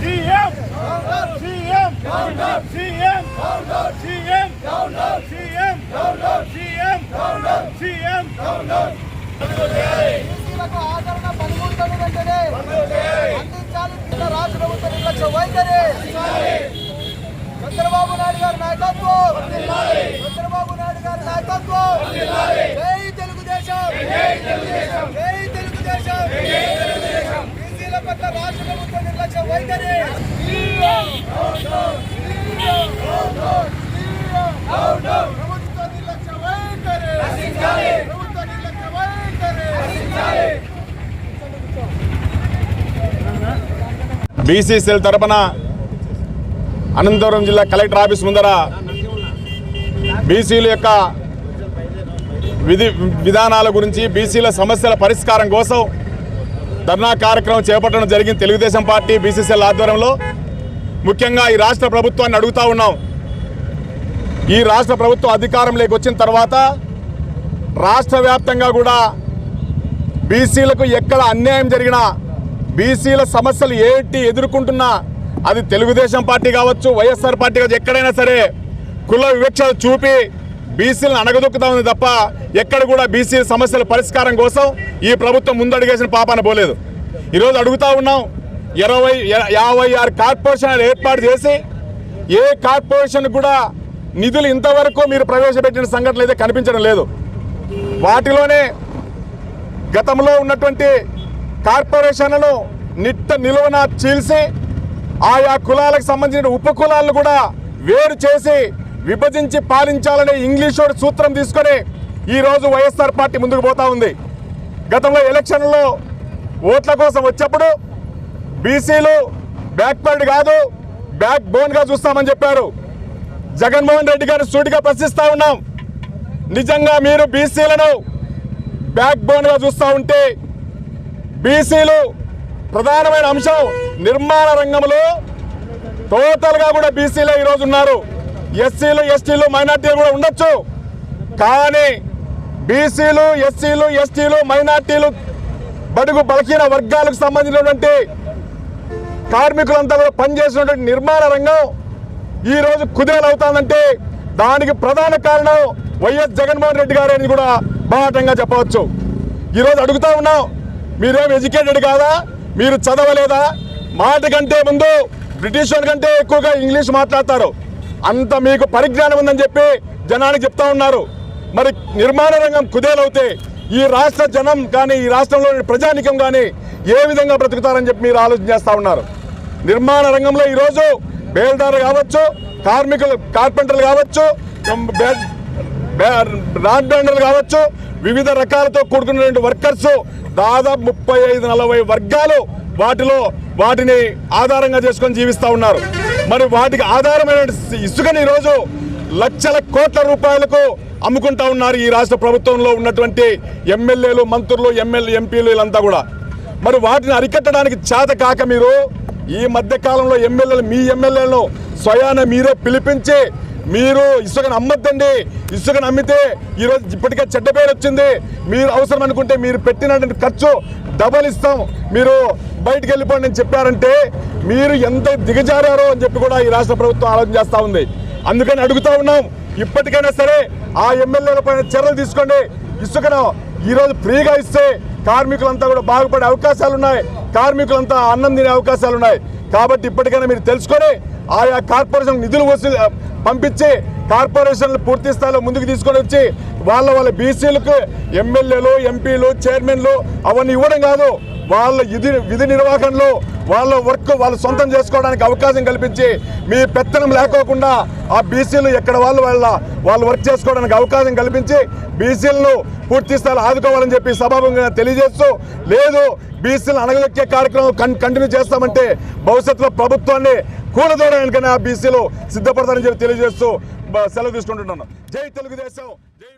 CM CM CM CM CM CM CM బీసీలకు ఆదరణ పదమూడు వెంటనే అందించాలి కేంద్ర రాష్ట్ర ప్రభుత్వ నిర్లక్ష్య వైఖరి చంద్రబాబు నాయుడు గారి నాయకత్వం! చంద్రబాబు నాయుడు గారి నాయకత్వం! జై తెలుగుదేశం! జై తెలుగుదేశం! బీసీల పట్ల రాష్ట్ర ప్రభుత్వ నిర్లక్ష్య వైఖరి! ప్రభుత్వ నిర్లక్ష్య వైఖరి! ప్రభుత్వ నిర్లక్ష్య వైఖరి! బీసీసీఎల్ తరపున అనంతపురం జిల్లా కలెక్టర్ ఆఫీస్ ముందర బీసీల యొక్క విధి విధానాల గురించి బీసీల సమస్యల పరిష్కారం కోసం ధర్నా కార్యక్రమం చేపట్టడం జరిగింది తెలుగుదేశం పార్టీ బీసీసీఎల్ ఆధ్వర్యంలో. ముఖ్యంగా ఈ రాష్ట్ర ప్రభుత్వాన్ని అడుగుతా ఉన్నాం. ఈ రాష్ట్ర ప్రభుత్వం అధికారంలోకి వచ్చిన తర్వాత రాష్ట్ర వ్యాప్తంగా కూడా బీసీలకు ఎక్కడ అన్యాయం జరిగినా బీసీల సమస్యలు ఏంటి ఎదుర్కొంటున్నా అది తెలుగుదేశం పార్టీ కావచ్చు వైఎస్ఆర్ పార్టీ కావచ్చు ఎక్కడైనా సరే కుల వివక్ష చూపి బీసీలను అణగదొక్కుతా ఉంది తప్ప ఎక్కడ కూడా బీసీ సమస్యల పరిష్కారం కోసం ఈ ప్రభుత్వం ముందడుగేసిన పాపాన పోలేదు. ఈరోజు అడుగుతా ఉన్నాం ఇరవై యాభై ఆరు కార్పొరేషన్లు ఏర్పాటు చేసి ఏ కార్పొరేషన్ కూడా నిధులు ఇంతవరకు మీరు ప్రవేశపెట్టిన సంఘటనలు అయితే కనిపించడం లేదు. వాటిలోనే గతంలో ఉన్నటువంటి కార్పొరేషన్లను నిట్ట నిలువన చీల్చి ఆయా కులాలకు సంబంధించిన ఉప కులాలను కూడా వేరు చేసి విభజించి పాలించాలనే ఇంగ్లీష్ సూత్రం తీసుకొని ఈరోజు వైఎస్ఆర్ పార్టీ ముందుకు పోతా ఉంది. గతంలో ఎలక్షన్లో ఓట్ల కోసం వచ్చేప్పుడు బీసీలు బ్యాక్వర్డ్ కాదు బ్యాక్ బోన్గా చూస్తామని చెప్పారు. జగన్మోహన్ రెడ్డి గారిని సూటిగా ప్రశ్నిస్తూ ఉన్నాం. నిజంగా మీరు బీసీలను బ్యాక్ బోన్గా చూస్తూ ఉంటే బీసీలు ప్రధానమైన అంశం నిర్మాణ రంగంలో టోటల్గా కూడా బీసీలే ఈరోజు ఉన్నారు. ఎస్సీలు ఎస్టీలు మైనార్టీలు కూడా ఉండొచ్చు. కానీ బీసీలు ఎస్సీలు ఎస్టీలు మైనార్టీలు బడుగు బలహీన వర్గాలకు సంబంధించినటువంటి కార్మికులంతా కూడా పనిచేసినటువంటి నిర్మాణ రంగం ఈరోజు రోజు కుదేలవుతానంటే దానికి ప్రధాన కారణం వైఎస్ జగన్మోహన్ రెడ్డి గారు అని కూడా బాహటంగా చెప్పవచ్చు. ఈరోజు అడుగుతా ఉన్నాం మీరేం ఎడ్యుకేటెడ్ కాదా? మీరు చదవలేదా? మాట కంటే ముందు బ్రిటిష్ వారి కంటే ఎక్కువగా ఇంగ్లీష్ మాట్లాడతారు. అంత మీకు పరిజ్ఞానం ఉందని చెప్పి జనానికి చెప్తా ఉన్నారు. మరి నిర్మాణ రంగం కుదేలవుతే ఈ రాష్ట్ర జనం కానీ ఈ రాష్ట్రంలోని ప్రజానికం కానీ ఏ విధంగా బ్రతుకుతారని చెప్పి మీరు ఆలోచన చేస్తూ ఉన్నారు. నిర్మాణ రంగంలో ఈరోజు బేల్దారు కావచ్చు కార్మికులు కార్పెంటర్లు కావచ్చు రాడ్ బ్యాండర్లు కావచ్చు వివిధ రకాలతో కూడుకున్నటువంటి వర్కర్స్ దాదాపు ముప్పై ఐదు నలభై వర్గాలు వాటిలో వాటిని ఆధారంగా చేసుకొని జీవిస్తూ ఉన్నారు. మరి వాటికి ఆధారమైన ఇసుకని ఈరోజు లక్షల కోట్ల రూపాయలకు అమ్ముకుంటా ఉన్నారు ఈ రాష్ట్ర ప్రభుత్వంలో ఉన్నటువంటి ఎమ్మెల్యేలు మంత్రులు ఎమ్మెల్యే ఎంపీలు వీళ్ళంతా కూడా. మరి వాటిని అరికట్టడానికి చేత కాక మీరు ఈ మధ్య కాలంలో ఎమ్మెల్యేలు మీ ఎమ్మెల్యేలను స్వయాన మీరే పిలిపించి మీరు ఇసుకను అమ్మద్దండి. ఇసుకను అమ్మితే ఈరోజు ఇప్పటికే చెడ్డ పేరు వచ్చింది. మీరు అవసరం అనుకుంటే మీరు పెట్టినటువంటి ఖర్చు డబల్ ఇస్తాం. మీరు బయటికి వెళ్ళిపోండి అని చెప్పారంటే మీరు ఎంత దిగజారారో అని చెప్పి కూడా ఈ రాష్ట్ర ప్రభుత్వం ఆలోచన చేస్తూ ఉంది. అందుకని అడుగుతా ఉన్నాం. ఇప్పటికైనా సరే ఆ ఎమ్మెల్యేల పైన చర్యలు తీసుకోండి. ఇసుకను ఈరోజు ఫ్రీగా ఇస్తే కార్మికులంతా కూడా బాగుపడే అవకాశాలు ఉన్నాయి కార్మికులంతా అన్నం తినే అవకాశాలు ఉన్నాయి కాబట్టి ఇప్పటికైనా మీరు తెలుసుకొని ఆయా కార్పొరేషన్ నిధులు వసూలు పంపించి కార్పొరేషన్లు పూర్తి స్థాయిలో ముందుకు తీసుకొని వచ్చి వాళ్ళ వాళ్ళ బీసీలకు ఎమ్మెల్యేలు ఎంపీలు చైర్మన్లు అవన్నీ ఇవ్వడం కాదు. వాళ్ళ విధి విధి నిర్వహణలో వాళ్ళ వర్క్ వాళ్ళు సొంతం చేసుకోవడానికి అవకాశం కల్పించి మీ పెత్తనం లేకోకుండా ఆ బీసీలు ఎక్కడ వాళ్ళు వాళ్ళ వాళ్ళు వర్క్ చేసుకోవడానికి అవకాశం కల్పించి బీసీలను పూర్తి స్థాయిలో ఆదుకోవాలని చెప్పి సభాభంగా తెలియజేస్తూ లేదు బీసీలను అణగదొక్కే కార్యక్రమం కంటిన్యూ చేస్తామంటే భవిష్యత్తులో ప్రభుత్వాన్ని కూలదోడడానికనే ఆ బీసీలు సిద్ధపడతారని చెప్పి తెలియజేస్తూ సెలవు తీసుకుంటున్నాను. జై తెలుగుదేశం. జై